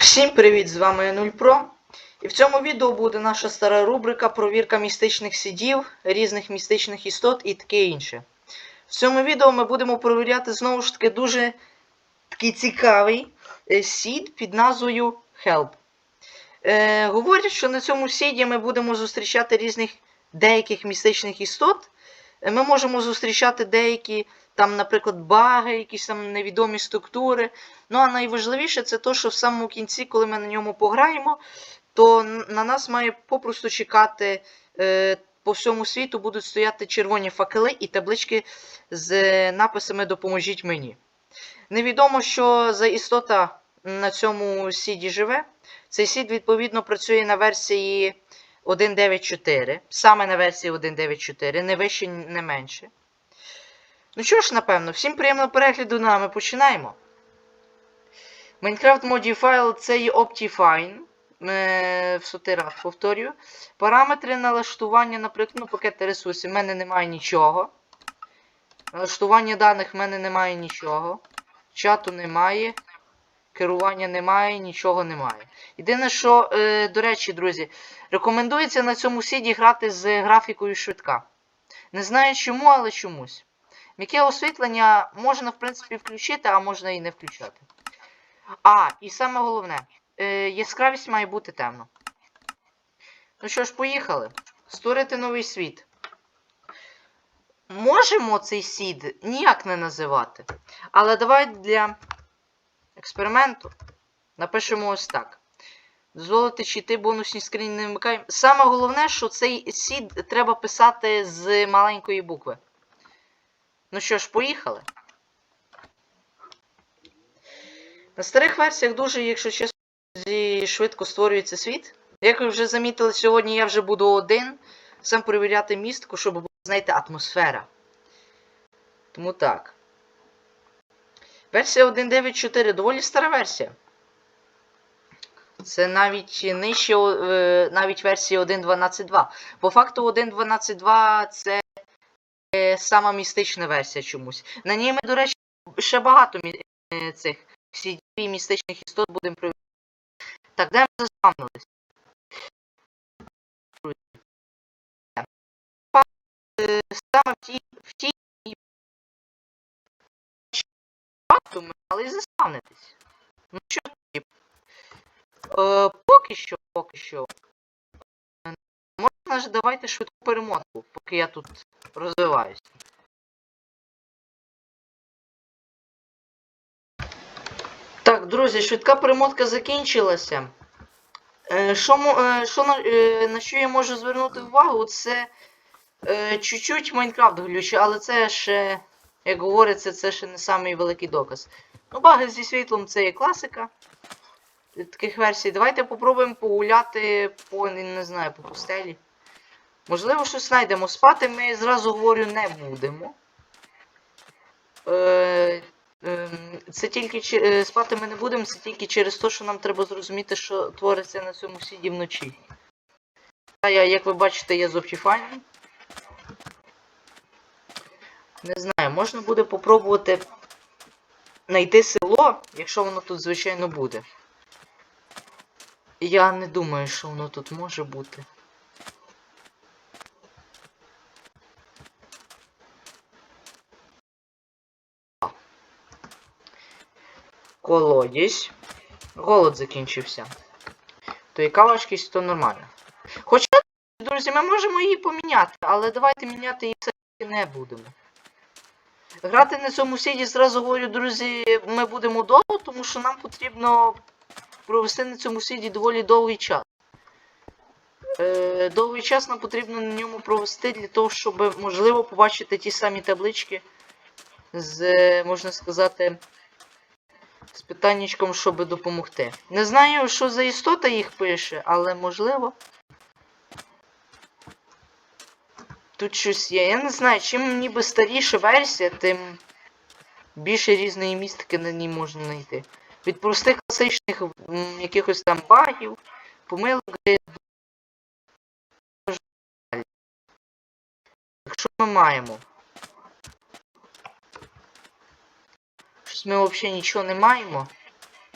Всім привіт! З вами я 0Pro. І в цьому відео буде наша стара рубрика провірка містичних сідів, різних містичних істот і таке інше. В цьому відео ми будемо провіряти знову ж таки дуже такий цікавий е, сід під назвою Help. Е, говорять, що на цьому сіді ми будемо зустрічати різних деяких містичних істот. Е, Ми можемо зустрічати деякі, там, наприклад, баги, якісь там невідомі структури. Ну а найважливіше це те, що в самому кінці, коли ми на ньому пограємо, то на нас має попросту чекати е, по всьому світу будуть стояти червоні факели і таблички з е, написами Допоможіть мені. Невідомо, що за істота на цьому сіді живе. Цей сід, відповідно, працює на версії 1.9.4. Саме на версії 1.9.4, не вище, не менше. Ну що ж, напевно, всім приємного перегляду ну, а ми починаємо. Minecraft Modifier це є Optifine. В сотий раз повторюю. Параметри налаштування, наприклад, ну, пакети ресурсів. В мене немає нічого. Налаштування даних в мене немає нічого. Чату немає. Керування немає, нічого немає. Єдине, що, е, до речі, друзі, рекомендується на цьому сіді грати з графікою швидка. Не знаю чому, але чомусь. М'яке освітлення можна, в принципі, включити, а можна і не включати. А, і саме головне, е, яскравість має бути темно. Ну що ж, поїхали. Створити новий світ. Можемо цей сід ніяк не називати. Але давай для експерименту напишемо ось так. Дозволити чити бонусні скріні не вмикаємо. Саме головне, що цей сід треба писати з маленької букви. Ну що ж, поїхали. На старих версіях дуже, якщо чесно, швидко створюється світ. Як ви вже замітили, сьогодні я вже буду один сам перевіряти містку, щоб була, знаєте, атмосфера. Тому так. Версія 1.9.4 доволі стара версія. Це навіть нижче е, навіть версії 1.12.2. По факту 1.12.2 це сама містична версія чомусь. На ній ми, до речі, ще багато е, цих всі містичних істот будемо провіряти. Так, де ми заспавнились? Е, Саме в тій, в тій ми мали заспавнитись. Ну що тоді? Е, поки що, поки що. Е, ж давайте швидку перемотку, поки я тут розвиваюся. Так, друзі, швидка перемотка закінчилася. Е, Що, е, що на, е, на що я можу звернути увагу, це чуть-чуть Майнкрафт глючить, але це ще, як говориться, це ще не самий великий доказ. Ну, баги зі світлом це є класика. Таких версій. Давайте попробуємо погуляти по, не знаю, по пустелі. Можливо, щось знайдемо. Спати ми зразу говорю не будемо. Е, ем, це тільки е, спати ми не будемо, це тільки через те, що нам треба зрозуміти, що твориться на цьому сіді вночі. А я, як ви бачите, є з Optifine. Не знаю, можна буде попробувати знайти село, якщо воно тут, звичайно, буде. Я не думаю, що воно тут може бути. Колодязь. Голод закінчився. То яка важкість, то нормально. Хоча, друзі, ми можемо її поміняти, але давайте міняти її все-таки не будемо. Грати на цьому сіді, зразу говорю, друзі, ми будемо довго, тому що нам потрібно провести на цьому сіді доволі довгий час. Е, довгий час нам потрібно на ньому провести для того, щоб можливо побачити ті самі таблички з, е, можна сказати, з питаннячком, щоб допомогти. Не знаю, що за істота їх пише, але можливо. Тут щось є. Я не знаю, чим ніби старіша версія, тим більше різної містики на ній можна знайти. Від простих класичних м, якихось там багів, помилок, де Що ми маємо? Щось ми взагалі нічого не маємо.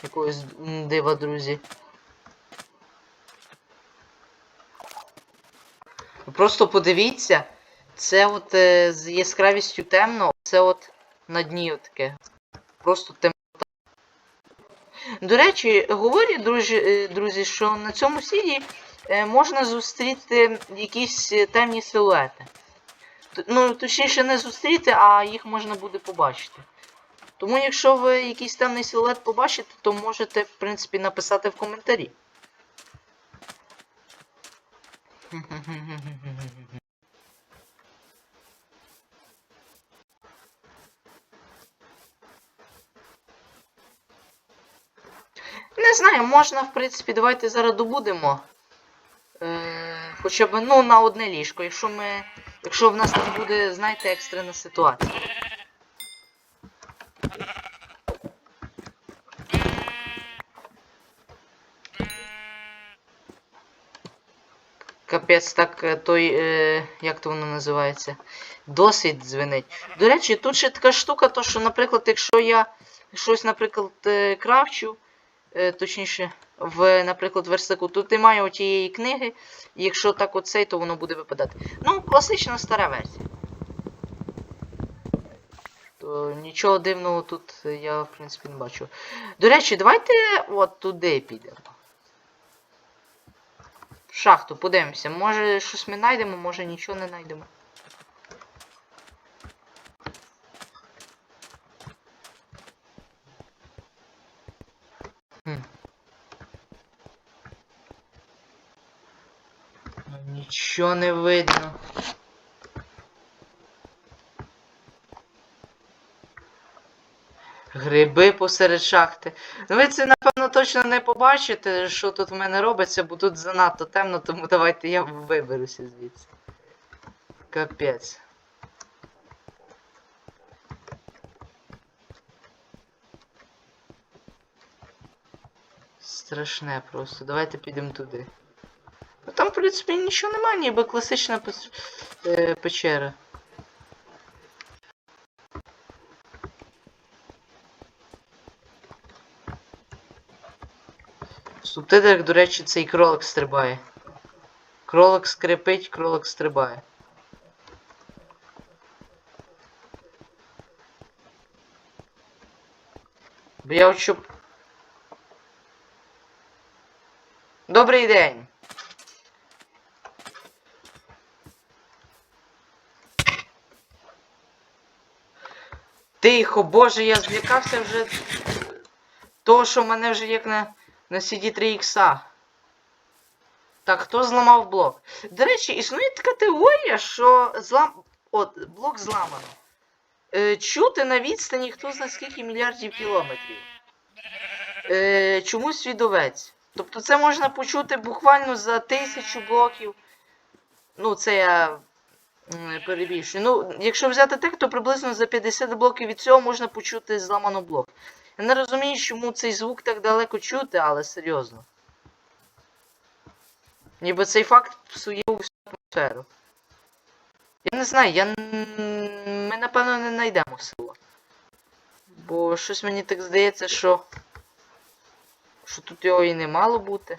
якогось дива, друзі. Просто подивіться, це от е, з яскравістю темно, це от на дні таке. Просто темнота. До речі, говорять, друзі, е, друзі, що на цьому сіді е, можна зустріти якісь е, темні силуети. Ну, точніше, не зустріти, а їх можна буде побачити. Тому, якщо ви якийсь темний силует побачите, то можете, в принципі, написати в коментарі. Не знаю, можна, в принципі, давайте зараз добудемо. Е, хоча б ну, на одне ліжко, якщо ми. Якщо в нас там буде, знаєте, екстрена ситуація. Капець, так е, той, е, як то воно називається? Досвід дзвенить. До речі, тут ще така штука, то що, наприклад, якщо я щось, наприклад, е, крафчу, е, точніше, в, наприклад, верстаку, тут немає отієї книги, і якщо так оцей, то воно буде випадати. Ну, класична стара версія. То нічого дивного тут я, в принципі, не бачу. До речі, давайте от туди підемо. Шахту, подивимося. Може щось ми знайдемо, може нічого не знайдемо. Нічого не видно. Гриби посеред шахти. Ну ви це, напевно, точно не побачите, що тут в мене робиться, бо тут занадто темно, тому давайте я виберуся звідси. Капець. Страшне просто. Давайте підемо туди. Ну там, в принципі, нічого немає, ніби класична е, печера. Субтитрах, до речі, цей кролик стрибає. Кролик скрипить, кролик стрибає. Бо я щоб. Добрий день! Тихо, боже, я злякався вже того, що мене вже як на, на CD3 ікса. Так, хто зламав блок? До речі, існує така теорія, що злам... От, блок зламано. Е, чути на відстані хто зна скільки мільярдів кілометрів. Е, чомусь відовець. Тобто це можна почути буквально за тисячу блоків. Ну, це я перебільшую. Ну, якщо взяти так, то приблизно за 50 блоків від цього можна почути зламано блок. Я не розумію, чому цей звук так далеко чути, але серйозно. Ніби цей факт псує всю атмосферу. Я не знаю, я... ми напевно не знайдемо село. Бо щось мені так здається, що. Що тут його і не мало бути.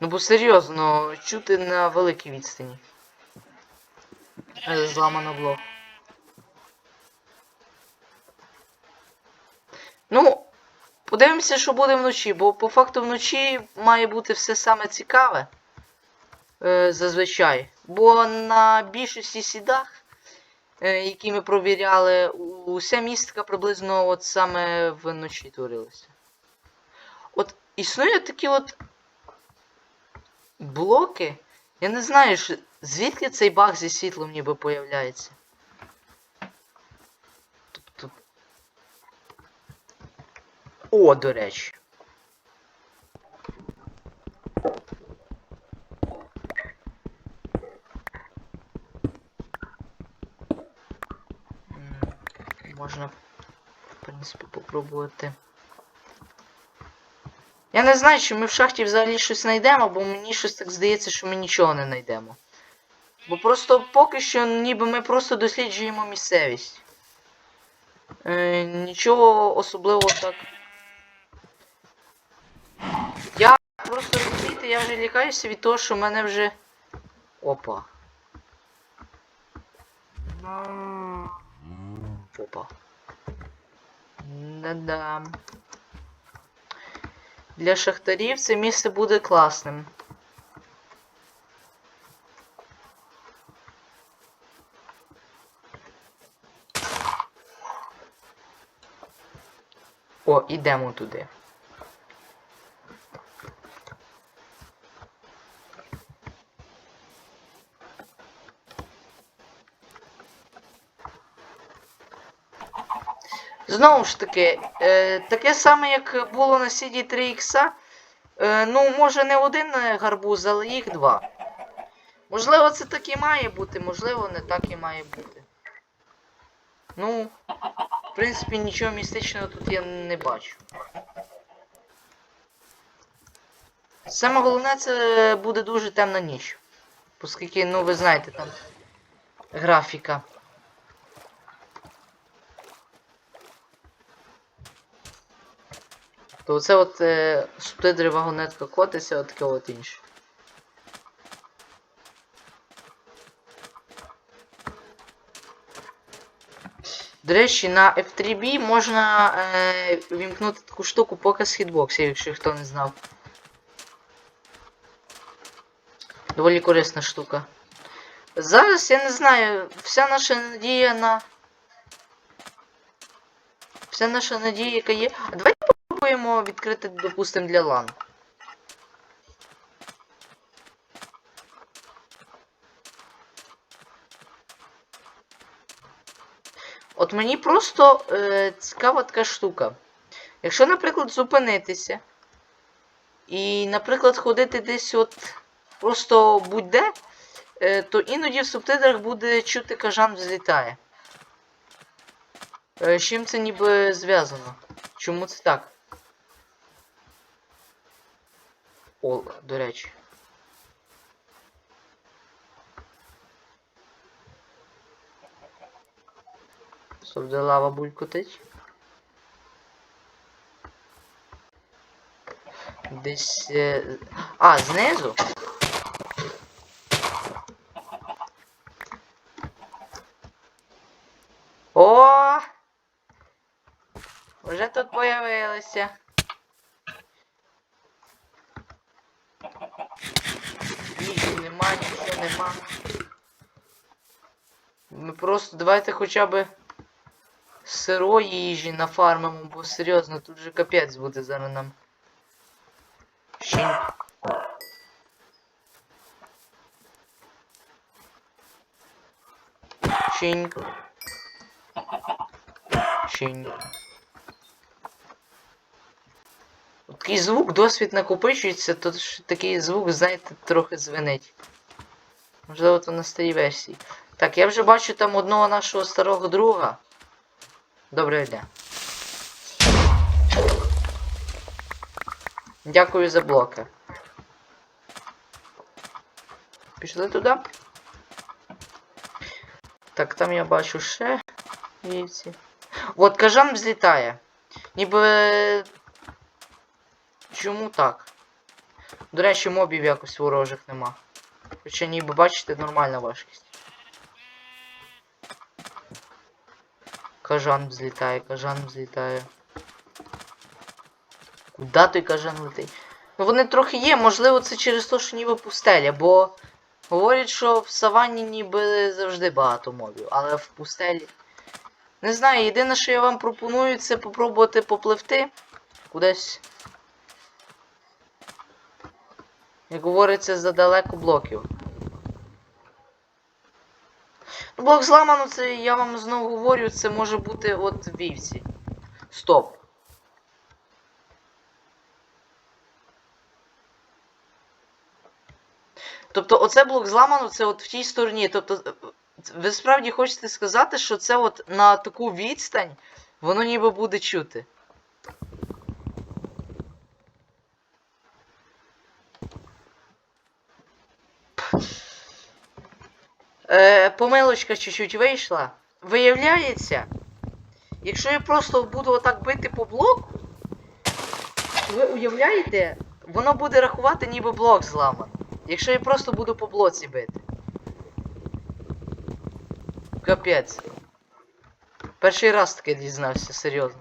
Ну бо серйозно, чути на великій відстані. Е, Зламано блок. Подивимося, що буде вночі, бо по факту вночі має бути все саме цікаве. Е, зазвичай. Бо на більшості сідах, е, які ми провіряли, уся містка приблизно от саме вночі творилася. От існують такі от блоки. Я не знаю, звідки цей баг зі світлом ніби появляється. О, до речі. Можна, в принципі, попробувати. Я не знаю, чи ми в шахті взагалі щось знайдемо, бо мені щось так здається, що ми нічого не знайдемо. Бо просто поки що ніби ми просто досліджуємо місцевість. Е, нічого особливого так. Я просто розумієте, я вже лякаюся від того, що в мене вже. Опа. Опа. Да-да. Для шахтарів це місце буде класним. О, ідемо туди. Знову ж таки, е, таке саме, як було на CD3X. Е, ну, може не один е, гарбуз, але їх два. Можливо, це так і має бути, можливо, не так і має бути. Ну, в принципі, нічого містичного тут я не бачу. Саме головне це буде дуже темна ніч. Оскільки, ну ви знаєте, там графіка. То оце от е, субтитри вагонетка котиться, от таке от інше. До речі, на F3B можна е, вімкнути таку штуку показ хітбоксів, якщо хто не знав. Доволі корисна штука. Зараз я не знаю, вся наша надія на. Вся наша надія, яка є. А давайте попробуємо відкрити, допустимо, для LAN. От мені просто е, цікава така штука. Якщо, наприклад, зупинитися і, наприклад, ходити десь от просто будь-де, е, то іноді в субтитрах буде чути кажан взлітає. Е, з чим це ніби зв'язано? Чому це так? О, до речі. Щоб де лава булькотить. Десь. Е... А, знизу? О! Вже тут появилися. Їжі нема, нічого нема. Ми просто давайте хоча б сирої їжі нафармимо, бо серйозно, тут же капець буде зараз нам. Щінь. Щінь. От Такий звук, досвід накопичується, то такий звук, знаєте, трохи звенить. Можливо, то на старій версії. Так, я вже бачу там одного нашого старого друга. Доброго дня. Дякую за блоки. Пішли туди. Так, там я бачу ще вівці. От кажан взлітає. Ніби. Чому так? До речі, мобів якось ворожих нема. Хоча ніби бачите, нормальна важкість. Кажан взлітає, кажан взлітає. Куда той кажан летить? Ну вони трохи є, можливо, це через те, що ніби пустеля, бо говорять, що в саванні ніби завжди багато мобів, але в пустелі. Не знаю, єдине, що я вам пропоную, це попробувати попливти кудись. Як говориться, за далеко блоків. Ну, блок зламано, це я вам знову говорю, це може бути от вівці. Стоп. Тобто оце блок зламано, це от в тій стороні. Тобто, е, ви справді хочете сказати, що це от на таку відстань воно ніби буде чути. Е, помилочка чуть-чуть вийшла. Виявляється, Якщо я просто буду отак бити по блоку, ви уявляєте, воно буде рахувати ніби блок зламаний. Якщо я просто буду по блоці бити. Капець. Перший раз таке дізнався, серйозно.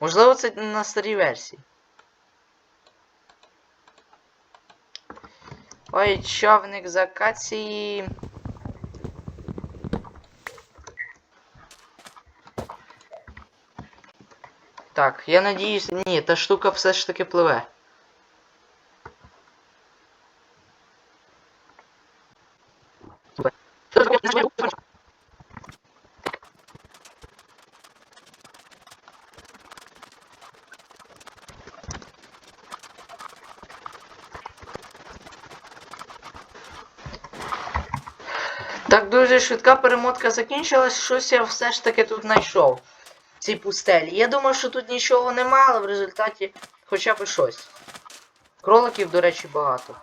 Можливо, це на старій версії. Ой, човник з. Так, я надіюсь, ні, та штука все ж таки пливе. Так дуже швидка перемотка закінчилась, щось я все ж таки тут знайшов. В цій пустелі. Я думав, що тут нічого нема, але в результаті хоча б щось. Кроликів, до речі, багато.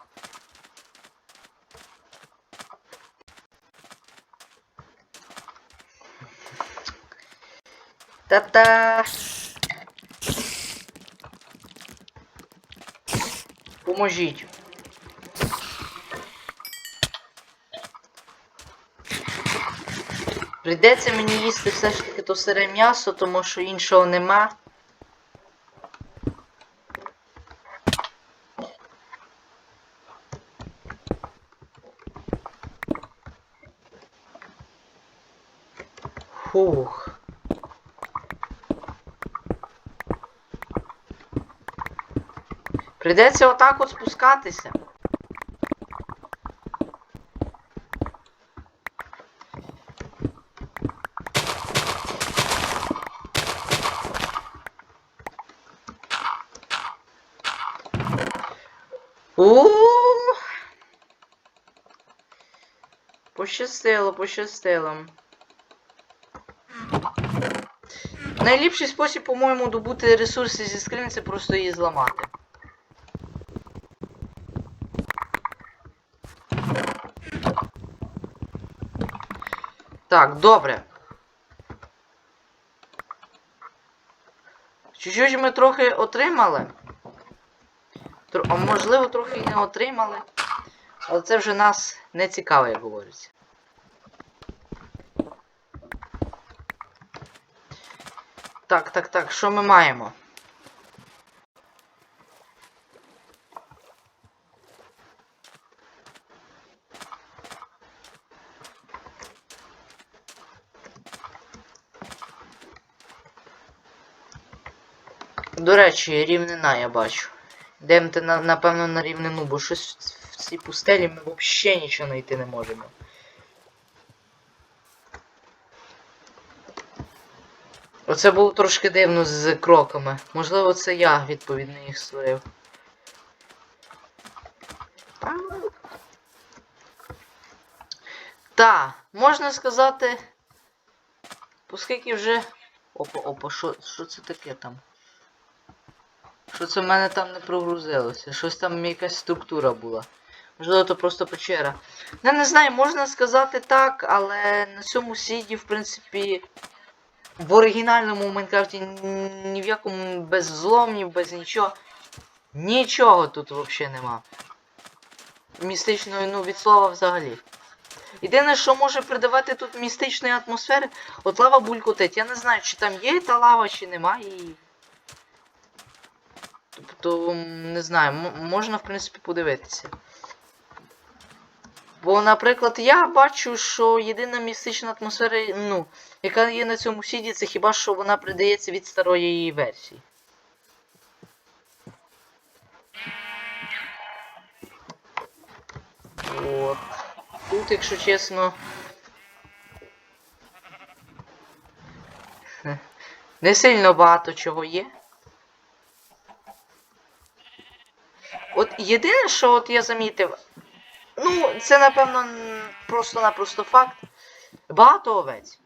Та-та! Поможіть. Прийдеться мені їсти все ж таки то сире м'ясо, тому що іншого нема. Фух. Прийдеться отак от спускатися. У Пощастило, пощастило. Найліпший спосіб, по-моєму, добути ресурси зі скрин це просто її зламати. Так, добре. Чуть-чуть ми трохи отримали. А можливо, трохи і не отримали. Але це вже нас не цікаво, як говориться. Так, так, так, що ми маємо? До речі, рівнина я бачу. Йдемте на, напевно на рівнину, бо щось в цій пустелі ми взагалі нічого знайти не можемо. Оце було трошки дивно з кроками. Можливо, це я відповідно їх створив. Та, можна сказати. Оскільки вже... Опа, опа, що, що це таке там? Що це в мене там не прогрузилося? Щось там якась структура була. Можливо, то просто печера. Я не знаю, можна сказати так, але на цьому сіді, в принципі, в оригінальному Майнкрафті ні в якому без зломів, без нічого. Нічого тут взагалі нема. Містичної, ну, від слова взагалі. Єдине, що може придавати тут містичної атмосфери, от лава булькотить. Я не знаю, чи там є та лава, чи немає її. Тобто, м, не знаю, можна, в принципі, подивитися. Бо, наприклад, я бачу, що єдина містична атмосфера, ну, яка є на цьому сіді, це хіба що вона придається від старої її версії. От. Тут, якщо чесно. Не сильно багато чого є. От єдине, що от я замітив, ну, це напевно просто-напросто факт. Багато овець.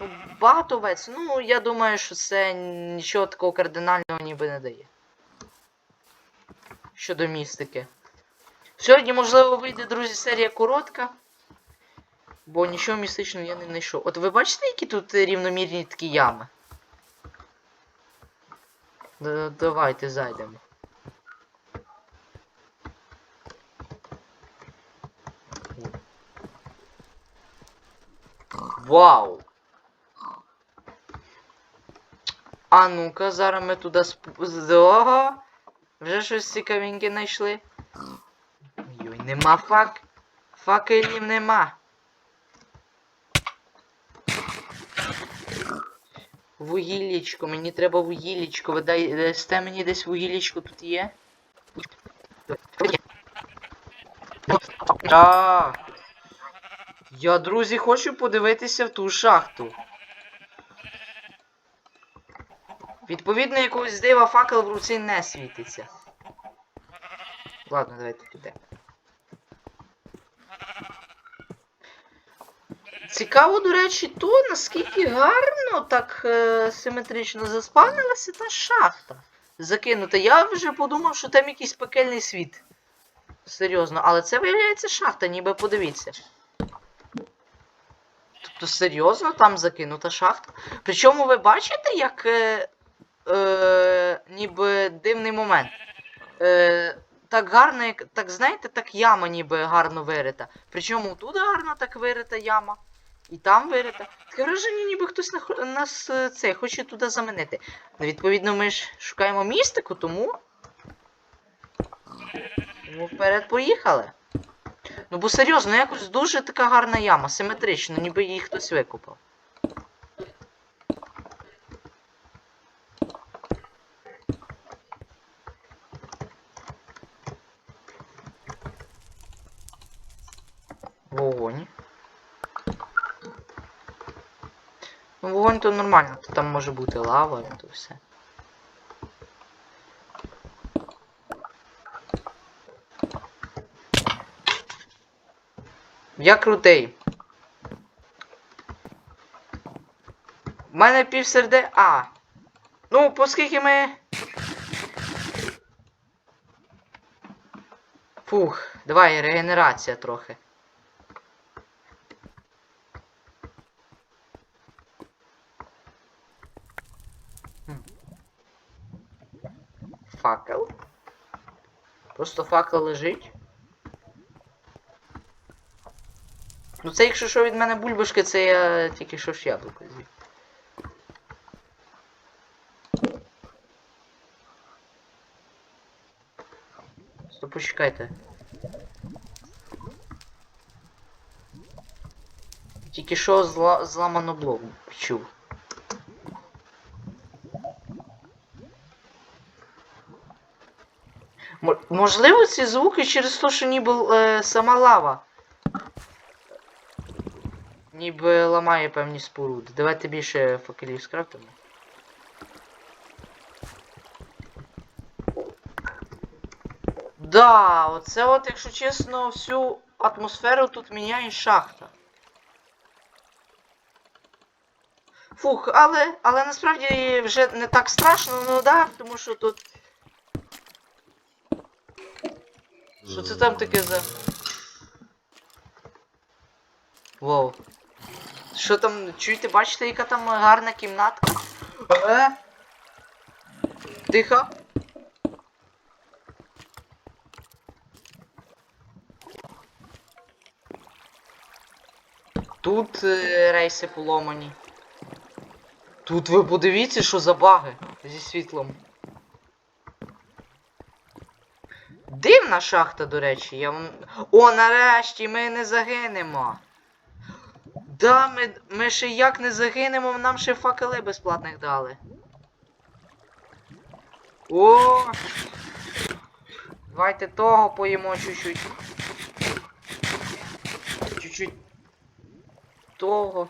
Ну, Багато овець. Ну, я думаю, що це нічого такого кардинального ніби не дає. Щодо містики. Сьогодні, можливо, вийде, друзі, серія коротка. Бо нічого містичного я не знайшов. От ви бачите, які тут рівномірні такі ями? Давайте зайдемо. Вау! А ну-ка, зараз ми туди Ого! Вже щось цікавеньке знайшли. Йой, нема фак. Факелів нема. Вугіллічко, мені треба вугіллічко. Ви дасте мені десь вугіллічко тут є? А, я, друзі, хочу подивитися в ту шахту. Відповідно, якогось дива факел в руці не світиться. Ладно, давайте підемо. Цікаво, до речі, то наскільки гарно так е, симетрично заспавнилася та шахта. Закинута. Я вже подумав, що там якийсь пекельний світ. Серйозно, але це виявляється шахта, ніби подивіться. Тобто, серйозно, там закинута шахта. Причому ви бачите, як е, е, ніби дивний момент. Е, так гарно, як, так знаєте, так яма ніби гарно вирита. Причому тут гарно так вирита яма. І там вирита. Таке враження, ніби хтось нах- нас е, це хоче туди заманити. Ну, відповідно, ми ж шукаємо містику, тому. Тому вперед поїхали. Ну бо серйозно, якось дуже така гарна яма, симетрична, ніби її хтось викопав. Вогонь. Ну, вогонь то нормально, то там може бути лава, то все. Я крутий. У мене півсерде. А. Ну, оскільки ми. Фух, давай регенерація трохи. Факел? Просто факел лежить. Ну це якщо що від мене бульбашки, це я тільки що ж яблуко з'їв. Стоп, почекайте. Тільки що зла... зламано блок чув. Мо- Можливо, ці звуки через те, що ніби е, сама лава. Ніби ламає певні споруди. Давайте більше факелів скрафтимо. Да, оце от, якщо чесно, всю атмосферу тут міняє шахта. Фух, але, але насправді вже не так страшно, ну да, тому що тут. Що це там таке за. Воу. Що там, чуєте, бачите, яка там гарна кімнатка? Е? Тихо. Тут е, рейси поломані. Тут ви подивіться, що за баги зі світлом. Дивна шахта, до речі, я вам. О, нарешті ми не загинемо. Да, ми, ми ще як не загинемо, нам ще факели безплатних дали. О! Давайте того поїмо чуть-чуть. Чуть-чуть. Того.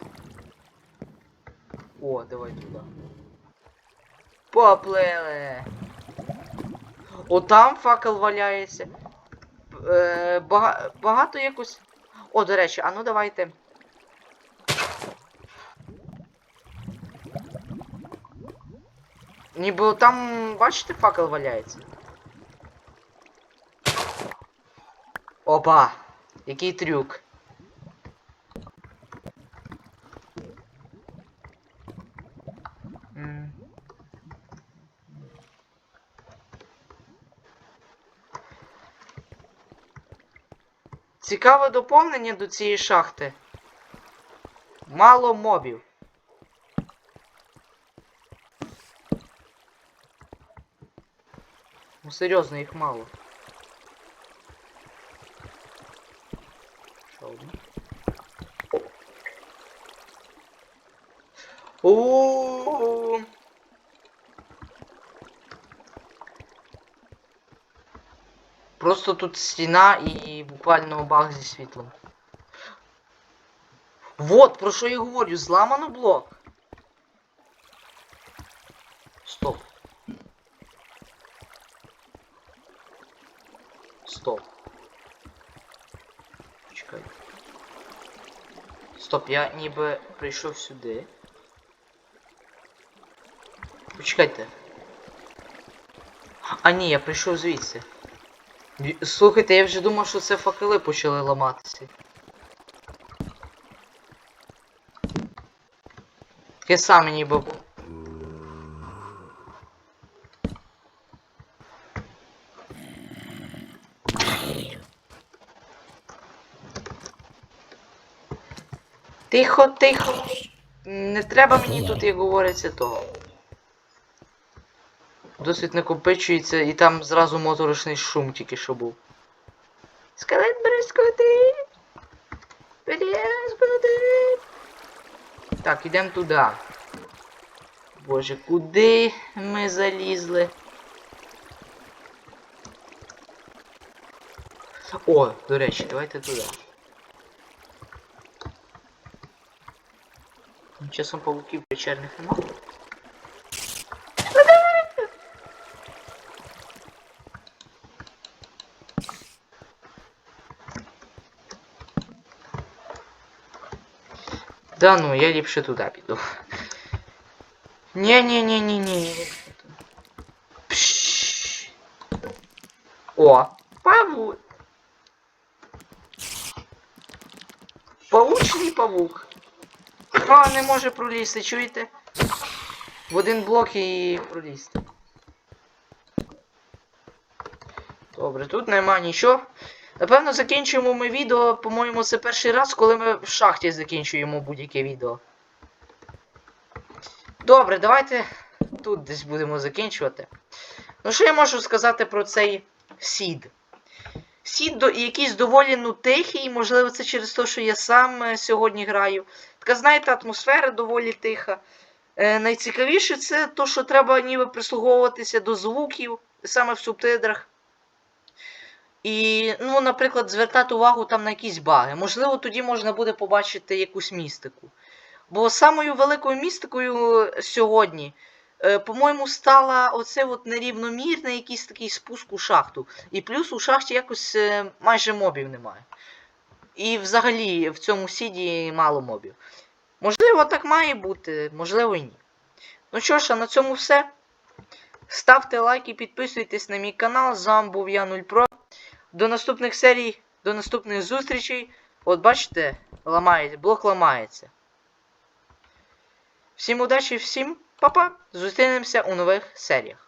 О, давай туди. Поплили. О, там факел валяється. Е, бага... Багато якось. О, до речі, а ну давайте. Ніби там, бачите, факел валяється. Опа! Який трюк. Цікаве доповнення до цієї шахти. Мало мобів. Ну серйозно, їх мало. Ще один. О. Просто тут стіна і буквально баг зі світлом. Вот, про що я говорю, зламано блок. Стоп, я ніби прийшов сюди. Почекайте. А ні, я прийшов звідси. Ві- Слухайте, я вже думав, що це факели почали ламатися. Таке саме ніби. Тихо, тихо. Не треба мені тут, як говориться, того. Досвід накопичується і там зразу моторошний шум тільки що був. Скелет бризкоти! Бризкоти! Так, ідемо туди. Боже, куди ми залізли? О, до речі, давайте туди. Часом павуків печерних нема. Да ну, я ліпше туди піду. Ні-ні-ні-ні-ні. Пшш. О, павук. Павучний павук. А, не може пролізти, чуєте? В один блок і пролізти. Добре, тут нема нічого. Напевно, закінчуємо ми відео, по-моєму, це перший раз, коли ми в шахті закінчуємо будь-яке відео. Добре, давайте тут десь будемо закінчувати. Ну, що я можу сказати про цей сід? До, якийсь доволі ну, тихий, можливо, це через те, що я сам е, сьогодні граю. Така, знаєте, атмосфера доволі тиха. Е, найцікавіше це то, що треба ніби прислуговуватися до звуків, саме в субтитрах. І, ну, наприклад, звертати увагу там на якісь баги. Можливо, тоді можна буде побачити якусь містику. Бо самою великою містикою сьогодні, по-моєму, стала оце от нерівномірний якийсь такий спуск у шахту. І плюс у шахті якось е, майже мобів немає. І взагалі в цьому сіді мало мобів. Можливо, так має бути, можливо і ні. Ну що ж, а на цьому все. Ставте лайки, підписуйтесь на мій канал. З вами був я 0Pro. До наступних серій, до наступних зустрічей. От бачите, ламається, блок ламається. Всім удачі, всім па-па! Зустрінемося у нових серіях.